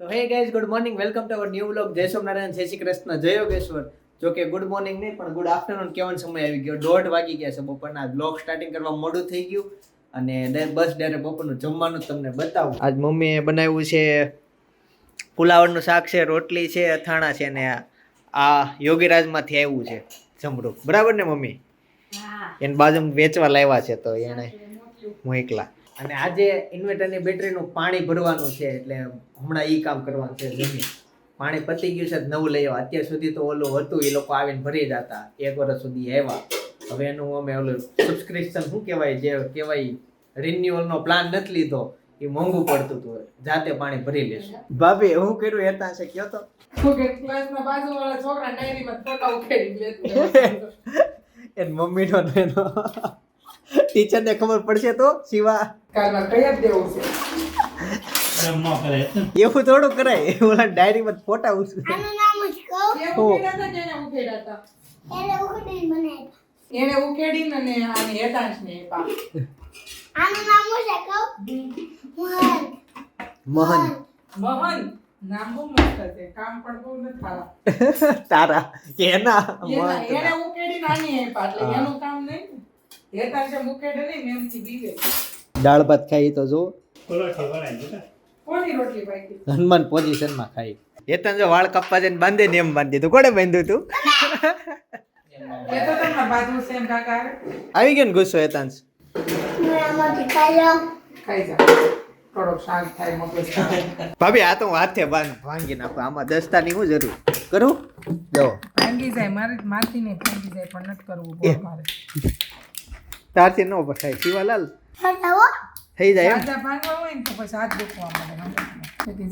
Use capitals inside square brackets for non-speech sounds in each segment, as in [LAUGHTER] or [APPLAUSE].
તો hey guys good morning welcome to our new vlog જય સોમનારાયણ જય શ્રી કૃષ્ણ જય યોગેશ્વર. જો કે ગુડ મોર્નિંગ નહીં પણ ગુડ આફ્ટરનૂન કહેવાનો સમય આવી ગયો. દોઢ વાગી ગયા છે બપોરના. બ્લોગ સ્ટાર્ટિંગ કરવા મોડું થઈ ગયું અને બસ ડાયરેક્ટ બપોરનું જમવાનું તમને બતાવું. આજ મમ્મીએ બનાવ્યું છે પુલાવરનું શાક છે રોટલી છે અથાણા છે ને આ યોગીરાજમાંથી આવ્યું છે જમરૂક. બરાબર ને મમ્મી? એને બાજુ વેચવા લાવ્યા છે તો એને હું એકલા. અને આજે ઇન્વર્ટરની બેટરીનું પાણી ભરવાનું છે એટલે હમણાં એ કામ કરવાનું છે જમીન. પાણી પતી ગયું છે તો નવું લઈ આવ્યા અત્યાર સુધી તો ઓલું હતું એ લોકો આવીને ભરી જતા. એક વર્ષ સુધી આવ્યા. હવે એનું અમે ઓલું સબસ્ક્રિપ્શન શું કહેવાય જે કહેવાય રિન્યુઅલનો પ્લાન નથી લીધો એ મોંઘું પડતું હતું જાતે પાણી ભરી લેશું. ભાભી હું કર્યું એતા છે કયો તો? છોકરા ડાયરીમાં ફોટા ઉખેડી લેતા [LAUGHS] એન મમ્મીનો એનો ટીચરને [LAUGHS] ખબર પડશે તો શિવા. કાલમાં કયા જ દેવું છે. એવું થોડું કરાય. ઓલા ડાયરીમાં ફોટા ઉછળે કહું. હો. એને ઉખેડીને અને આને હેતાંશને આપ્યા. આનું નામ હું છે કહું? મોહન મોહન નામ બહુ મસ્ત છે. કામ પણ બહુ નથી સારા. [LAUGHS] તારા. કે એના એના- મોહન એને ઉકેડી નાની આપ્યા. એટલે એનું કામ નહીં. ને. હેતાંશે ઉખેડે નહીં મેમથી બીવે. દાળ ભાત ખાઈ તો જો. કોની રોટલી પાકી હનુમાન પોઝિશનમાં ખાઈ. એતન જો વાળ કાપવા જઈને બાંધે ને એમ બાંધી. દીધું કોને બાંધ્યું તું? એ તો આવે. ગયો ને ગુસ્સો એતાંશ ભાભી આ તો હું હાથે બાંધ ભાંગી નાખું. આમાં દસ્તાની શું જરૂર કરું? જો. ભાંગી જાય મારે મારથી નહીં ભાંગી જાય પણ નથી કરવું એ. મારે. તારથી ન પઠાય શિવાલાલ? થઈ જાય સાદા ભાંગવા હોય ને તો પછી હાથ દુખવા મળે તેથી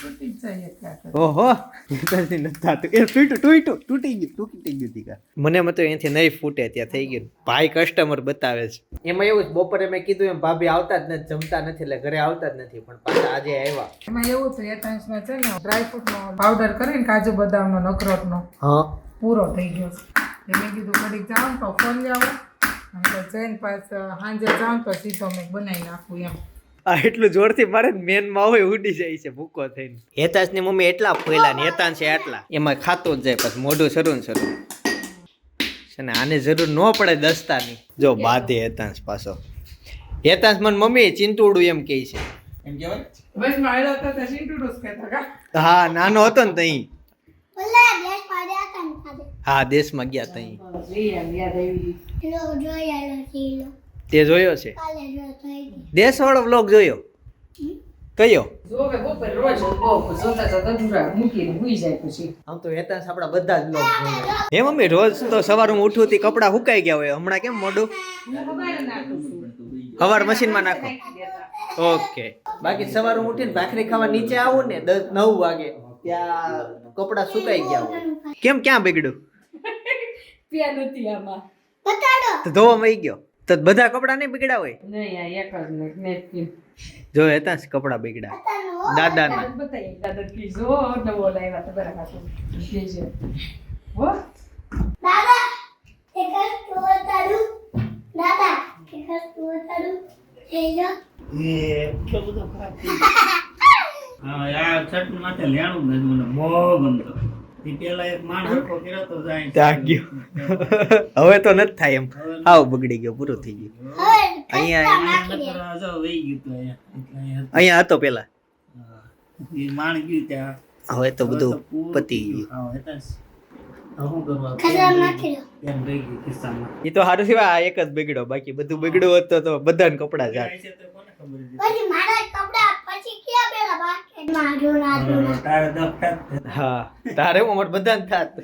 તૂટી જ જાય તો. ઓહો નથી થાતું. એ તૂટ્યું તૂટ્યું તૂટી ગયું તૂટી ગયું તીકા મને મતો અહીંથી નહીં ફૂટે ત્યાં થઈ ગયું. ભાઈ કસ્ટમર બતાવે છે. એમાં એવું જ બપોરે મેં કીધું એમ ભાભી આવતા જ નથી જમતા નથી એટલે ઘરે આવતા જ નથી પણ પાછા આજે આવ્યા. એમાં એવું છે એટાંશમાં છે ને ડ્રાયફ્રૂટનો પાવડર કરીને કાજુ બદામનો નખરોટનો હા. પૂરો થઈ ગયો છે. મેં કીધું ઘડીક જાઉં તો ફોન તો જઈને પાછ સાંજે જાઉં તો સીધો મેં બનાવી નાખું એમ. આ એટલું જોરથી મારે મેનમાં હોય ઉડી જાય છે ભૂકો થઈને. હેતાશની મમ્મી એટલા ફોયલા ને હેતાંશ છે આટલા. એમાં ખાતો જ જાય પછી મોઢું શરૂ ને શરૂ. છે ને આને જરૂર ન પડે દસ્તાની. જો બાધે હેતાંશ પાછો. હેતાંશ મને મમ્મી ચિંતુડું એમ કહે છે. બસ માળો તો તો જ કહેતા હા નાનો હતો ને તઈ ઓલા દેશ પાડ્યા હતા ને ખાધે હા દેશમાં ગયા તઈ. લો તે જોયો છે? દેશ વાળો દેશવાળો બ્લોગ જોયો? કયો? આમ તો હેતાંશ આપણા બધા જ લોક હે મમ્મી રોજ તો સવાર હું ઉઠું થી કપડાં સુકાઈ ગયા હોય. હમણાં કેમ મોઢું? હવાર મશીનમાં નાખો. ઓકે. બાકી સવારે હું ઉઠીને ભાખરી ખાવા નીચે આવું ને દસ નવ વાગે ત્યાં કપડાં સુકાઈ ગયા હોય. કેમ ક્યાં બગડ્યું? પ્યા નથી આમાં. બતાડો. તો ધોવા મઈ ગયો. તો બધા કપડા નહીં બગડ્યા હોય? નહીં આ એક જ નેપકિન જો હતા કપડા બગડ્યા. દાદાના. બતાવી દાદા કી જો નવો લાવ્યા તો બરાબર છે. જે હો? દાદા એક વસ્તુ બતાડું દાદા એક વસ્તુ બતાડું એ જો. [LAUGHS] હા યાર છટ માથે લેણું નથી મને બહુ ગમતો. [LAUGHS] હવે તો નથી થાય એમ. આવ બગડી ગયો પૂરું થઈ ગયું. અહીંયા અહીંયા હતો. પેલા. હા. એ માણ ગયું ત્યાં. હવે તો બધું પતી ગયું. એ તો સારું સિવાય આ એક જ બગડ્યો બાકી બધું બગડ્યું હોત તો તો બધાને કપડાં જાય હા, તારે હું અમારે બધાને થાત.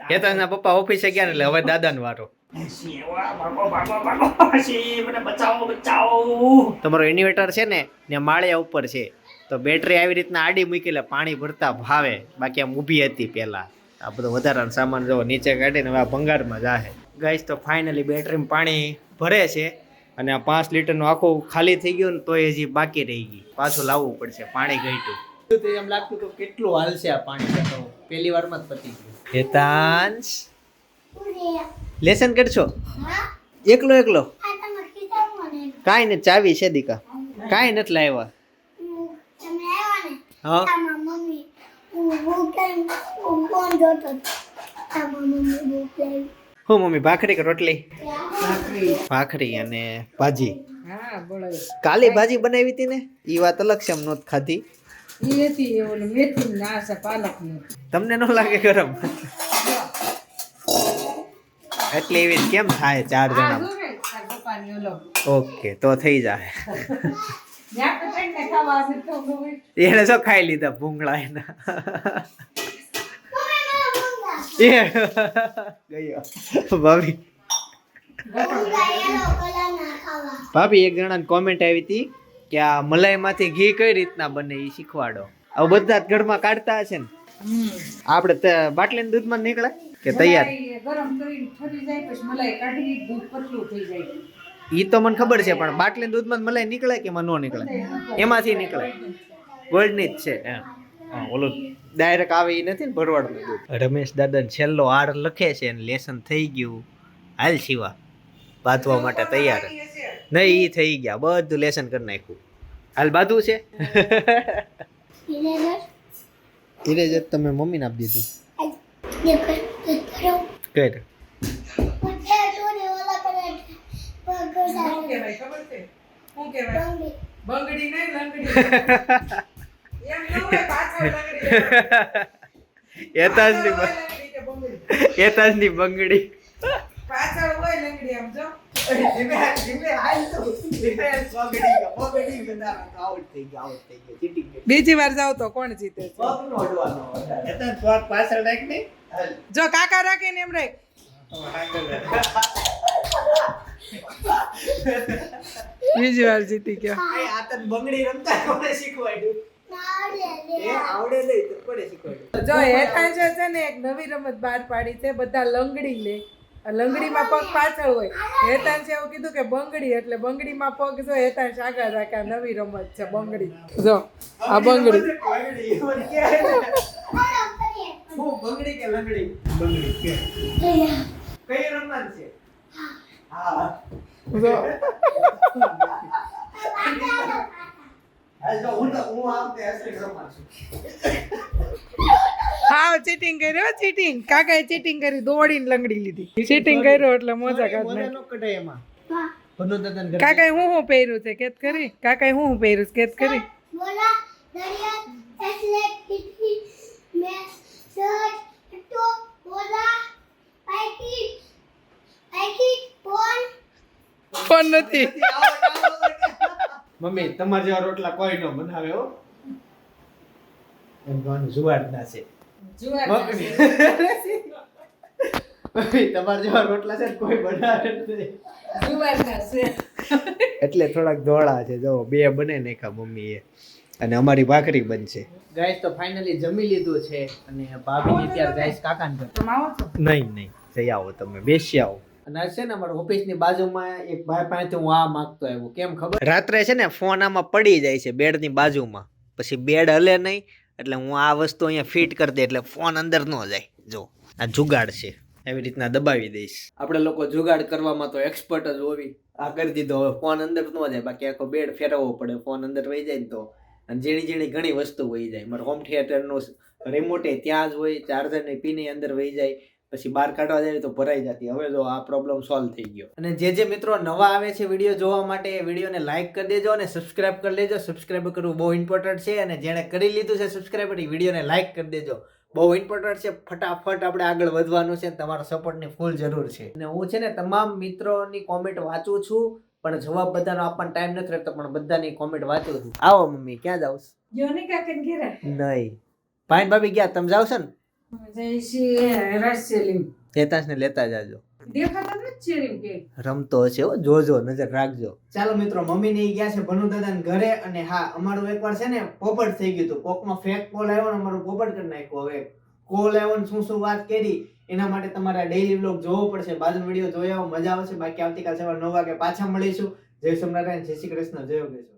એ તો એના પપ્પા ઓફિસે ગયા એટલે હવે વારો. મને બચાવો બચાવો તમારો ઇન્વર્ટર છે ને ને માળિયા ઉપર છે. તો બેટરી આવી રીતના આડી મૂકેલા, પાણી ભરતા ભાવે. બાકી આમ ઊભી હતી પહેલા. આ બધો વધારાનો સામાન જો નીચે કાઢીને હવે આ ભંગારમાં જાહે. ગાઈસ તો ફાઇનલી બેટરીમાં પાણી ભરે છે અને આ પાંચ લીટરનું આખું ખાલી થઈ ગયું ને તો એ હજી બાકી રહી ગઈ. પાછું લાવવું પડશે પાણી ઘટ્યું. એમ લાગતું તો કેટલું હાલશે આ પાણી તો પહેલી વારમાં જ પતી ગયું. હેતાંશ. લેસન કરશો? એકલો એકલો? કાંઈ ને ચાવી છે દીકા. કાંઈ નથી લાવ્યા. હું મમ્મી ભાખરી કે રોટલી? ભાખરી. ભાખરી અને ભાજી. હા કાલી ભાજી બનાવી હતી ને? એ વાત અલગ છે નોત ખાધી. તમને ન લાગે ગરમ? એટલે એવી કેમ થાય ચાર જણા. ઓકે તો થઈ જાય. એને શું ખાઈ લીધા? ભૂંગળા એના. ગયો. ભાભી ભૂંગળા yellow coloરના ખાવા. ભાભી એક જણાને કોમેન્ટ આવી હતી કે આ મલાઈમાંથી ઘી કઈ રીતના બને એ શીખવાડો. હવે બધા જ ઘરમાં કાઢતા હશે ને. આપણે તે બાટલીના દૂધમાં નીકળે? કે તૈયાર? ગરમ કરીને ઠરી જાય પછી મલાઈ કાઢી દૂધ પતલું થઈ જાય. ઈ તો મને ખબર છે પણ બાટલી દૂધમાં મલાઈ નીકળે કે એમાં ન નીકળે? એમાંથી નીકળે. ગોલ્ડની જ છે. ઓલું ડાયરેક્ટ આવે એ નથી ને ભરવાડનું દૂધ? રમેશ દાદા છેલ્લો આર લખે છે અને લેસન થઈ ગયું. હાલ શિવા. બાંધવા માટે તૈયાર. નહીં ઈ થઈ ગયા બધું લેસન કરી નાખ્યું. હાલ બાંધવું છે. ઇરેજર તમે મમ્મીને આપી દીધું. કર. બંગડી. નહીં લંગડી. એતાજની [LAUGHS] એતાજની બંગડી. પાછળ હોય લંગડી આમ જો. ધીમે ધીમે હાલ તું. ધીમે હાલ, બંગડી બધા out થઈ ગયા આઉટ થઈ ગયા ચીટિંગ બીજી વાર જાવ તો કોણ જીતે છે? એટલે પગ પાછળ રાખ ને. જો કાકા રાખે ને એમ રાખ. બીજી વાર જીતી ગયો. આ તો બંગડી રમતા કોને શીખવાડ્યું? ના. એ જો હેઠા જે છે ને એક નવી રમત બહાર પાડી છે બધા લંગડી લે. લંગડીમાં પગ પાછળ હોય. હેતાંશ એવું કીધું કે બંગડી એટલે બંગડીમાં પગ જો હેતાંશ આગળ રાખે નવી રમત છે બંગડી. જો આ બંગડી. બંગડી. કે લંગડી બંગડી કે કઈ રમત છે? હા. જો. [LAUGHS] હું ચીટિંગ કર્યો ચીટિંગ કાકાએ ચીટિંગ કરી દોડીને લંગડી લીધી. ચીટિંગ કર્યો એટલે મોજા કાઢ કાકાએ હું હું પહેર્યું છે? કેત કરી? કાકાએ હું હું પહેર્યું છે? કેત કરી? ફોન. નથી. મમ્મી તમારા જેવા રોટલા કોઈ ન બનાવે હો. એમ કહેવાનું જુવારના છે. મમ્મી. તમારા જેવા રોટલા છે ને કોઈ બનાવે નહીં. એટલે થોડાક ધોળા છે જો બે બને નાખ્યા મમ્મીએ. અને અમારી ભાખરી બનશે. ગાઈસ તો ફાઇનલી જમી લીધું છે અને ભાભી અત્યારે ગાઈસ કાકાને ઘરે. તમે આવો છો? નહીં નહીં જઈ આવો તમે બેસી આવો. અને આ છે ને અમારા ઓફિસની બાજુમાં એક ભાઈ પાસેથી હું આ માગતો આવ્યો. કેમ ખબર? રાત્રે છે ને ફોન આમાં પડી જાય છે બેડની બાજુમાં. પછી બેડ હલે નહીં એટલે હું આ વસ્તુ અહીંયા ફિટ કરી દે એટલે ફોન અંદર ન જાય. જો આ જુગાડ છે. એવી રીતના દબાવી દઈશ. આપણે લોકો જુગાડ કરવામાં તો એક્સપર્ટ જ હોવી. આ કરી દીધો હવે ફોન અંદર ન જાય. બાકી આખો બેડ ફેરવવો પડે ફોન અંદર વહી જાય ને તો. અને ઝીણી ઝીણી ઘણી વસ્તુ વહી જાય. મારે હોમ થિયેટરનું રિમોટે ત્યાં જ હોય ચાર્જરની પીની અંદર વહી જાય. પછી બહાર કાઢવા જાય તો ભરાઈ જતી. હવે જો આ પ્રોબ્લેમ સોલ્વ થઈ ગયો. અને જે જે મિત્રો નવા આવે છે વીડિયો જોવા માટે એ વિડીયોને લાઇક કરી દેજો અને સબસ્ક્રાઇબ કરી લેજો. સબસ્ક્રાઇબ કરવું બહુ ઇમ્પોર્ટન્ટ છે અને જેણે કરી લીધું છે સબસ્ક્રાઇબ એ વિડીયોને લાઇક કરી દેજો. બહુ ઇમ્પોર્ટન્ટ છે. ફટાફટ આપણે આગળ વધવાનું છે તમારા સપોર્ટની ફૂલ જરૂર છે. અને હું છે ને તમામ મિત્રોની કોમેન્ટ વાંચું છું પણ જવાબ બધાનો આપવાનો ટાઈમ નથી રહેતો પણ બધાની કોમેન્ટ વાંચું છું. આવો મમ્મી ક્યાં જાવ જોને કાકા ઘેરા? નહીં. ભાઈ ભાભી ગયા તમે જાવ છો ને? ચેતાંશને લેતા જાજો. દેખાતા નથી ચેરીમ કે. રમતો હશે હો જોજો નજર રાખજો. ચાલો મિત્રો મમ્મી ને ગયા છે ભનુ દાદા ઘરે અને હા અમારું એકવાર છે ને પોપટ થઈ ગયું હતું. કોકનો ફેક કોલ આવ્યો ને અમારું પોપટ કરી નાખ્યો. હવે કોલ આવ્યો ને શું શું વાત કરી એના માટે તમારે ડેઈલી બ્લોગ જોવો પડશે. બાજુ વીડિયો જોયા મજા આવશે. બાકી આવતીકાલ સવારે નવ વાગે પાછા મળીશું. જય સોમનારાયણ જય શ્રી કૃષ્ણ જય યોગેશ્વર.